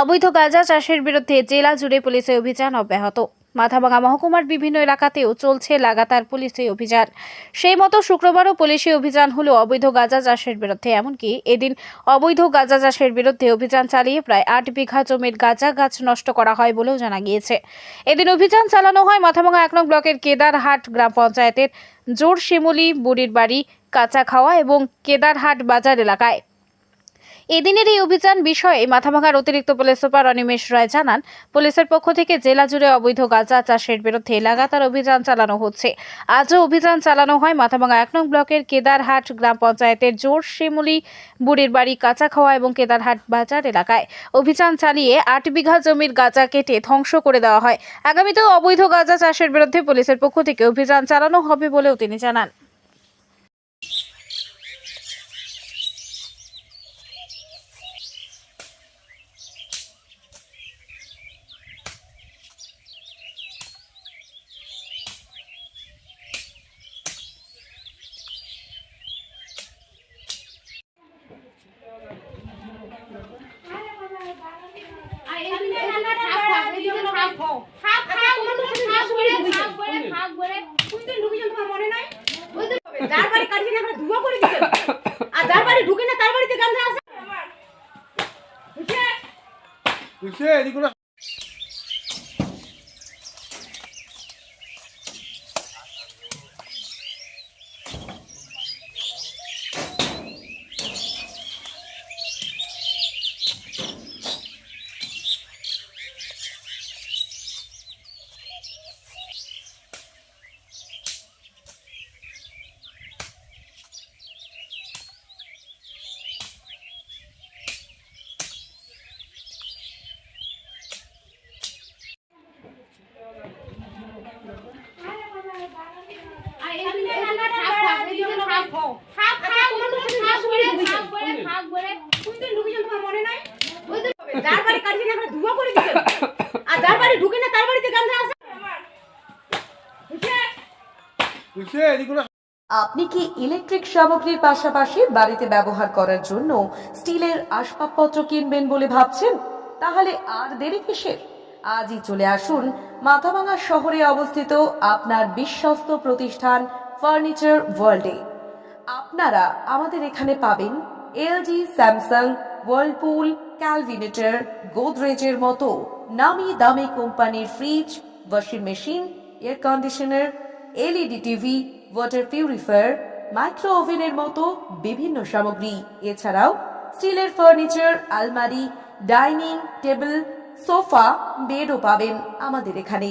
অবৈধ গাঁজা চাষের বিরুদ্ধে জেলা জুড়ে পুলিশের অভিযান অব্যাহত। মাথাভাঙা মহকুমার বিভিন্ন এলাকাতেও চলছে লাগাতার পুলিশি অভিযান। সেই মতো শুক্রবারও পুলিশি অভিযান হলো অবৈধ গাঁজা চাষের বিরুদ্ধে। এমনকি এদিন অবৈধ গাঁজা চাষের বিরুদ্ধে অভিযান চালিয়ে প্রায় আট বিঘা জমির গাঁজা গাছ নষ্ট করা হয় বলেও জানা গিয়েছে। এদিন অভিযান চালানো হয় মাথাভাঙা এক নং ব্লকের কেদারহাট গ্রাম পঞ্চায়েতের জোর শিমুলি বুড়ির বাড়ি কাঁচা খাওয়া এবং কেদারহাট বাজার এলাকায়। এদিনের এই অভিযান বিষয়ে মাথাভাঙার অতিরিক্ত পুলিশ সুপার অনিমেষ রায় জানান, পুলিশের পক্ষ থেকে জেলা জুড়ে অবৈধ গাঁজা চাষের বিরুদ্ধে লাগাতার অভিযান চালানো হচ্ছে। আজও অভিযান চালানো হয় মাথাভাঙা এক নং ব্লকের কেদারহাট গ্রাম পঞ্চায়েতের জোর শিমুলি বুড়ির বাড়ি কাঁচাখাওয়া এবং কেদারহাট বাজার এলাকায়। অভিযান চালিয়ে আট বিঘা জমির গাঁজা কেটে ধ্বংস করে দেওয়া হয়। আগামীতেও অবৈধ গাঁজা চাষের বিরুদ্ধে পুলিশের পক্ষ থেকে অভিযান চালানো হবে বলেও তিনি জানান। আমরা ধুয়া করে দিতে আর যার বাড়ি ঢুকে না তার বাড়িতে গান্ধা আছে? বুঝছে এদিকে যার বাড়ি কাটছে না ধুয়া করে দিতে আর যার বাড়ি ঢুকে না তার বাড়িতে গান্ধা আছে। বুঝছে? বুঝছে এদিকে আপনি কি ইলেকট্রিক সামগ্রীর পাশাপাশি বাড়িতে ব্যবহার করার জন্য স্টিলের আসবাবপত্র কিনবেন বলে ভাবছেন? তাহলে আর দেরি কিসের? আজই চলে আসুন মাথাভাঙা শহরে অবস্থিত আপনার বিশ্বস্ত প্রতিষ্ঠান ফার্নিচার ওয়ার্ল্ডে। আপনারা আমাদের এখানে পাবেন এলজি, স্যামসাং ওয়ার্লপুল ক্যালভিনেটর, গোদরেজের মতো নামি দামি কোম্পানির fridge, washing machine, air conditioner, LED TV, water purifier, micro ওভেনের মতো বিভিন্ন সামগ্রী। এছাড়াও স্টিলের ফার্নিচার, আলমারি, ডাইনিং টেবিল, সোফা, বেডও পাবেন আমাদের এখানে।